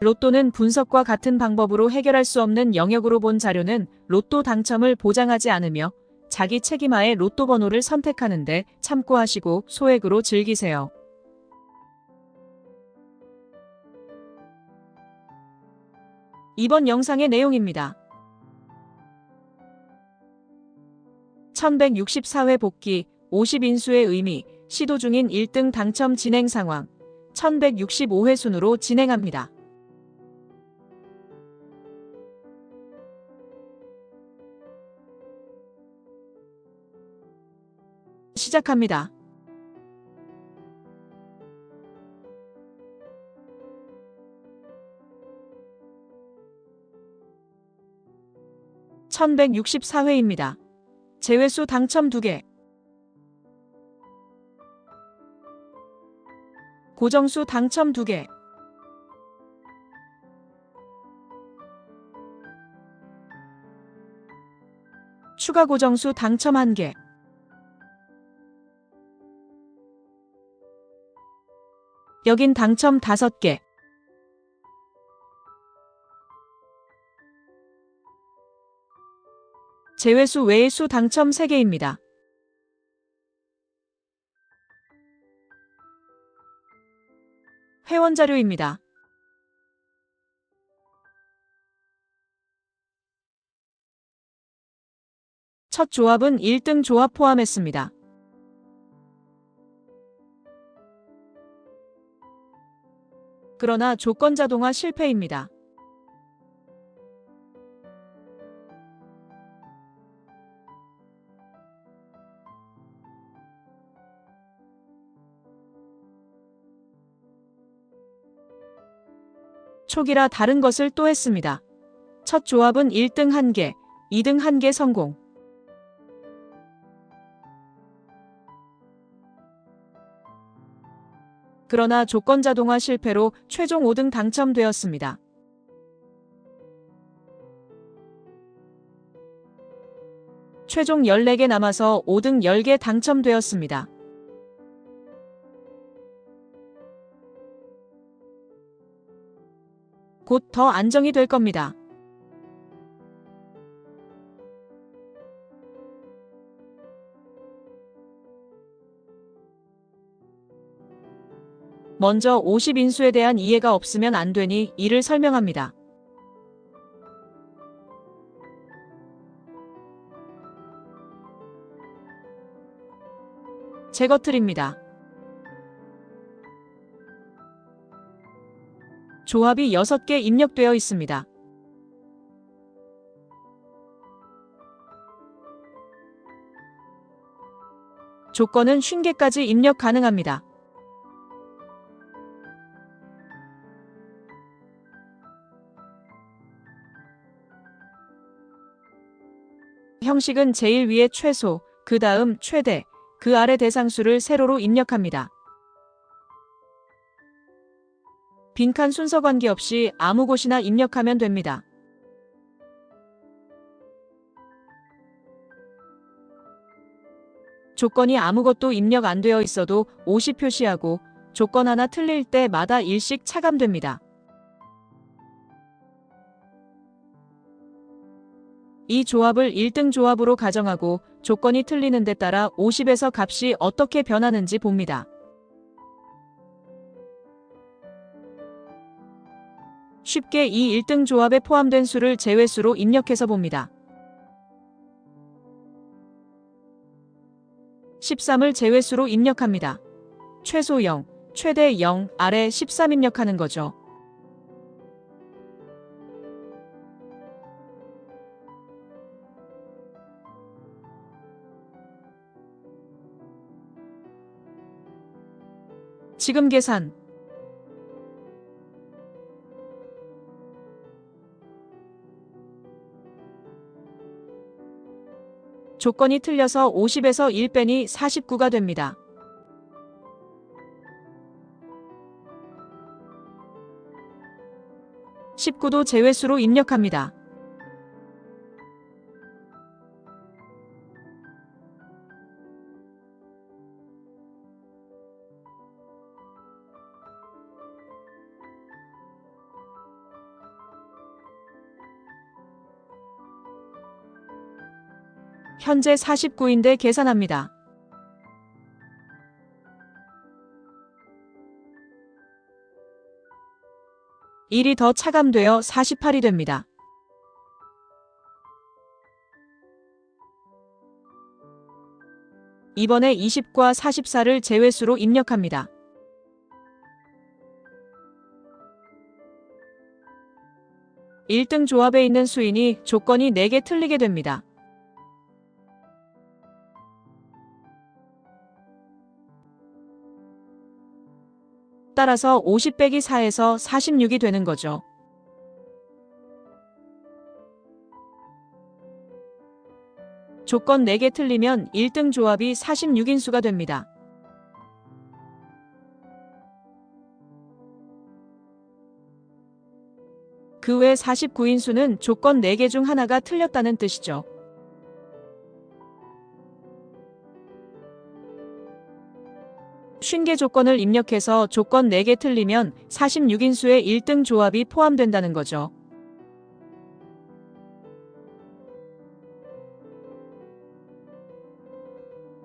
로또는 분석과 같은 방법으로 해결할 수 없는 영역으로 본 자료는 로또 당첨을 보장하지 않으며 자기 책임하에 로또 번호를 선택하는데 참고하시고 소액으로 즐기세요. 이번 영상의 내용입니다. 1164회 복귀, 50인수의 의미, 시도 중인 1등 당첨 진행 상황, 1165회 순으로 진행합니다. 시작합니다. (1164회입니다) 제외수 당첨 2개. 고정수 당첨 2개. 추가 고정수 당첨 1개 여긴 당첨 5개 제외수 외의 수 당첨 3개입니다. 회원 자료입니다. 첫 조합은 1등 조합 포함했습니다. 그러나 조건 자동화 실패입니다. 초기라 다른 것을 또 했습니다. 첫 조합은 1등 1개, 2등 1개 성공. 그러나 조건 자동화 실패로 최종 5등 당첨되었습니다. 최종 14개 남아서 5등 10개 당첨되었습니다. 곧 더 안정이 될 겁니다. 먼저 50인수에 대한 이해가 없으면 안 되니 이를 설명합니다. 제거틀입니다. 조합이 6개 입력되어 있습니다. 조건은 50개까지 입력 가능합니다. 형식은 제일 위에 최소, 그 다음 최대, 그 아래 대상수를 세로로 입력합니다. 빈칸 순서 관계없이 아무 곳이나 입력하면 됩니다. 조건이 아무것도 입력 안 되어 있어도 50 표시하고 조건 하나 틀릴 때마다 일씩 차감됩니다. 이 조합을 1등 조합으로 가정하고 조건이 틀리는 데 따라 50에서 값이 어떻게 변하는지 봅니다. 쉽게 이 1등 조합에 포함된 수를 제외수로 입력해서 봅니다. 13을 제외수로 입력합니다. 최소 0, 최대 0, 아래 13 입력하는 거죠. 지금 계산 조건이 틀려서 50에서 1 빼니 49가 됩니다. (19도) 제외수로 입력합니다. 현재 49인데 계산합니다. 1이 더 차감되어 48이 됩니다. 이번에 20과 44를 제외수로 입력합니다. 일등 조합에 있는 수인이 조건이 4개 틀리게 됩니다. 따라서 50 빼기 4에서 46이 되는 거죠. 조건 4개 틀리면 1등 조합이 46인수가 됩니다. 그 외 49인수는 조건 4개 중 하나가 틀렸다는 뜻이죠. 쉰개 조건을 입력해서 조건 4개 틀리면 46인수의 1등 조합이 포함된다는 거죠.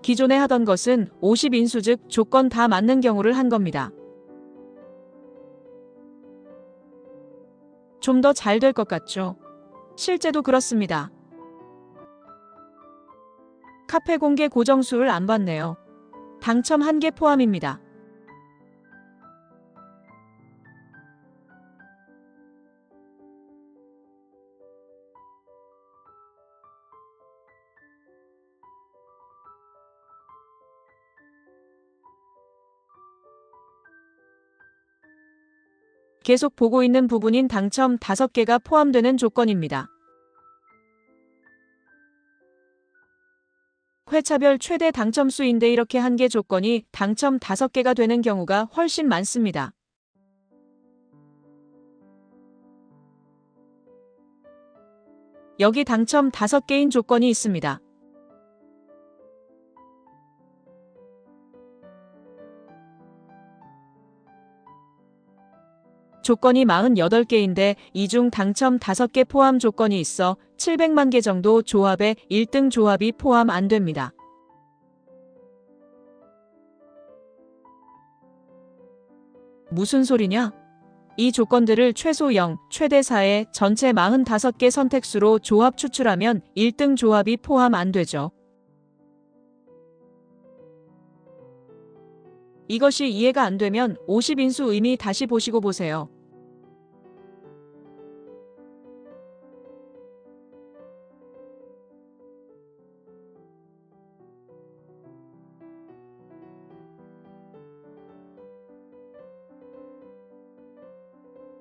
기존에 하던 것은 50인수 즉 조건 다 맞는 경우를 한 겁니다. 좀 더 잘 될 것 같죠? 실제도 그렇습니다. 카페 공개 고정수를 안 받네요. 당첨 1개 포함입니다. 계속 보고 있는 부분인 당첨 5개가 포함되는 조건입니다. 회차별 최대 당첨 수인데 이렇게 한 개 조건이 당첨 5개가 되는 경우가 훨씬 많습니다. 여기 당첨 5개인 조건이 있습니다. 조건이 48개인데 이 중 당첨 5개 포함 조건이 있어 700만 개 정도 조합에 1등 조합이 포함 안 됩니다. 무슨 소리냐? 이 조건들을 최소 0, 최대 4의 전체 45개 선택수로 조합 추출하면 1등 조합이 포함 안 되죠. 이것이 이해가 안 되면 50인수 의미 다시 보시고 보세요.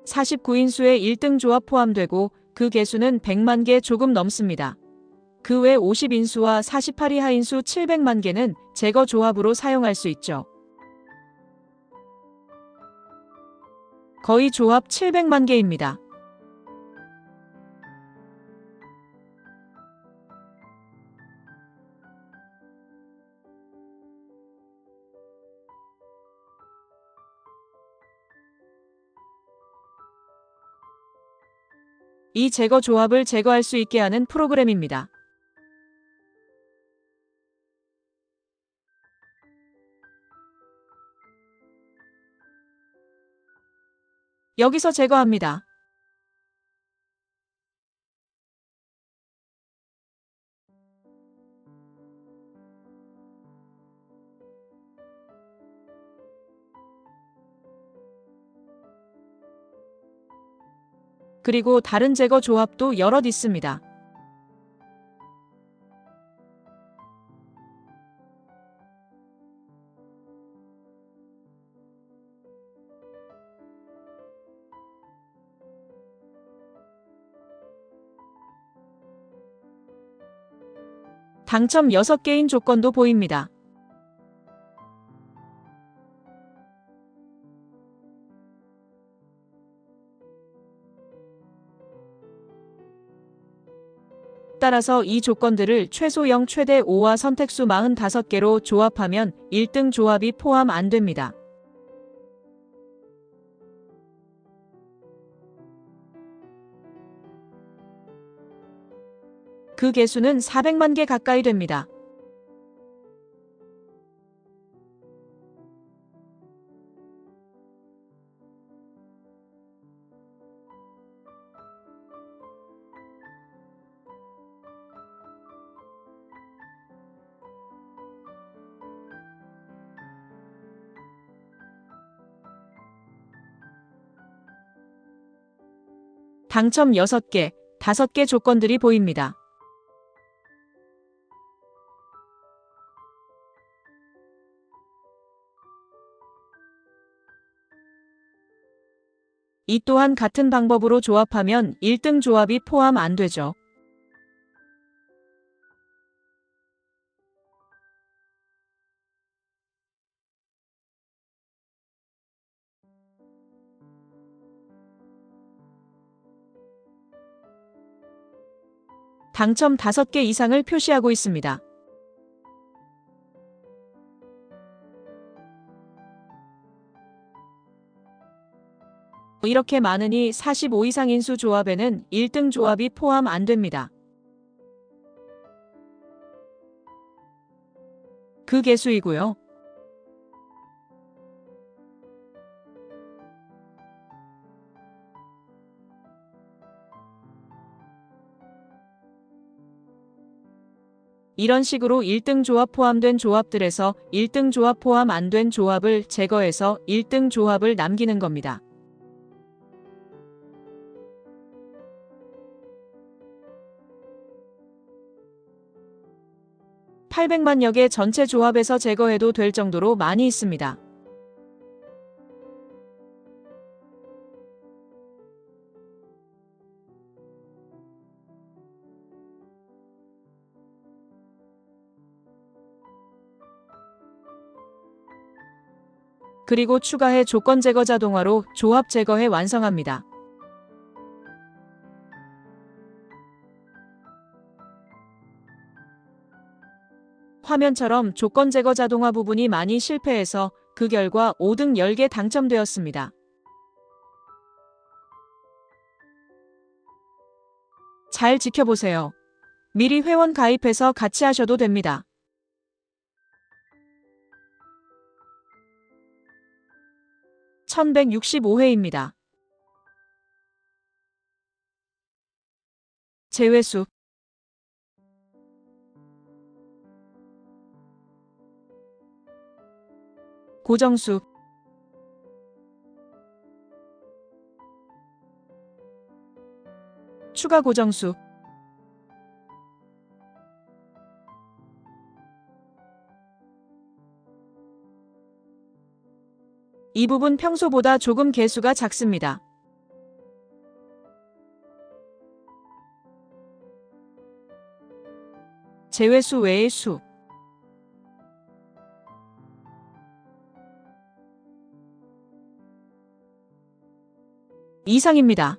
(49인수의 1등 조합 포함되고 그 개수는 100만 개 조금 넘습니다. 그 외 50인수와 48 이 하인수 700만 개는 제거 조합으로 사용할 수 있죠. 거의 조합 700만 개입니다. 이 제거 조합을 제거할 수 있게 하는 프로그램입니다. 여기서 제거합니다. 그리고 다른 제거 조합도 여럿 있습니다. 당첨 6개인 조건도 보입니다. 따라서 이 조건들을 최소 0 최대 5와 선택수 45개로 조합하면 1등 조합이 포함 안 됩니다. 그 개수는 400만 개 가까이 됩니다. 당첨 6개, 5개 조건들이 보입니다. 이 또한 같은 방법으로 조합하면 1등 조합이 포함 안 되죠. 당첨 5개 이상을 표시하고 있습니다. 이렇게 많으니 45 이상 인수 조합에는 1등 조합이 포함 안 됩니다. 그 개수이고요. 이런 식으로 1등 조합 포함된 조합들에서 1등 조합 포함 안 된 조합을 제거해서 1등 조합을 남기는 겁니다. (800만 여 개) 전체 조합에서 제거해도 될 정도로 많이 있습니다. 그리고 추가해 조건 제거 자동화로 조합 제거해 완성합니다. 화면처럼 조건 제거 자동화 부분이 많이 실패해서 그 결과 5등 10개 당첨되었습니다. 잘 지켜보세요. 미리 회원 가입해서 같이 하셔도 됩니다. (1165회입니다) 제외수 고정수. 추가 고정수. 이 부분 평소보다 조금 개수가 작습니다. 제외수 외의 수 이상입니다.